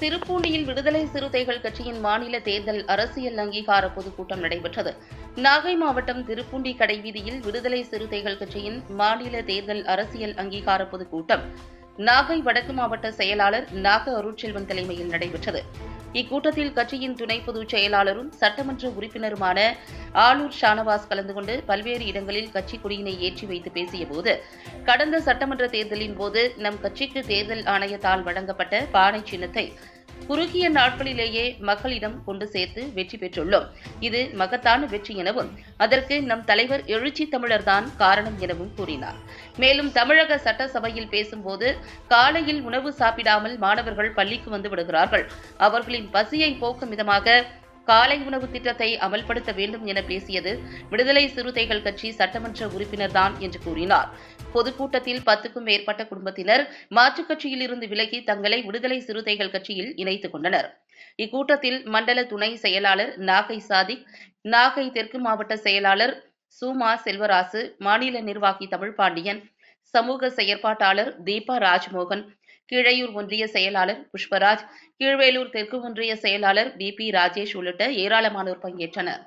திருப்பூண்டியில் விடுதலை சிறுத்தைகள் கட்சியின் மாநில தேர்தல் அரசியல் அங்கீகார பொதுக்கூட்டம் நடைபெற்றது. நாகை மாவட்டம் திருப்பூண்டி கடைவீதியில் விடுதலை சிறுத்தைகள் கட்சியின் மாநில தேர்தல் அரசியல் அங்கீகார பொதுக்கூட்டம். நாகை வடக்கு மாவட்ட செயலாளர் நாக அருட்செல்வன் தலைமையில் நடைபெற்றது. இக்கூட்டத்தில் கட்சியின் துணை பொதுச் செயலாளரும் சட்டமன்ற உறுப்பினருமான ஆலூர் ஷானவாஸ் கலந்து கொண்டு பல்வேறு இடங்களில் கட்சி கொடியினை ஏற்றி வைத்து பேசியபோது கடந்த சட்டமன்ற தேர்தலின் போது நம் கட்சிக்கு தேர்தல் ஆணையத்தால் வழங்கப்பட்ட பானை சின்னத்தை குறுகிய நாட்களிலேயே மக்களிடம் கொண்டு சேர்த்து வெற்றி பெற்றுள்ளோம். இது மகத்தான வெற்றி எனவும் அதற்கு நம் தலைவர் எழுச்சி தமிழர்தான் காரணம் எனவும் கூறினார். மேலும் தமிழக சட்டசபையில் பேசும்போது காலையில் உணவு சாப்பிடாமல் மாணவர்கள் பள்ளிக்கு வந்து விடுகிறார்கள். அவர்களின் பசியை போக்கும் விதமாக காலை உணவு திட்டத்தை அமல்படுத்த வேண்டும் என பேசியது விடுதலை சிறுத்தைகள் கட்சி சட்டமன்ற உறுப்பினர்தான் என்று கூறினார். பொதுக்கூட்டத்தில் பத்துக்கும் மேற்பட்ட குடும்பத்தினர் மாற்றுக் கட்சியில் இருந்து விலகி தங்களை விடுதலை சிறுத்தைகள் கட்சியில் இணைத்துக் கொண்டனர். இக்கூட்டத்தில் மண்டல துணை செயலாளர் நாகை சாதிக் நாகை தெற்கு மாவட்ட செயலாளர் சுமா செல்வராசு மாநில நிர்வாகி தமிழ்பாண்டியன் சமூக செயற்பாட்டாளர் தீபா ராஜ்மோகன் கீழையூர் ஒன்றிய செயலாளர் புஷ்பராஜ் கீழ்வேலூர் தெற்கு ஒன்றிய செயலாளர் பி பி ராஜேஷ் உள்ளிட்ட ஏராளமானோர் பங்கேற்றனர்.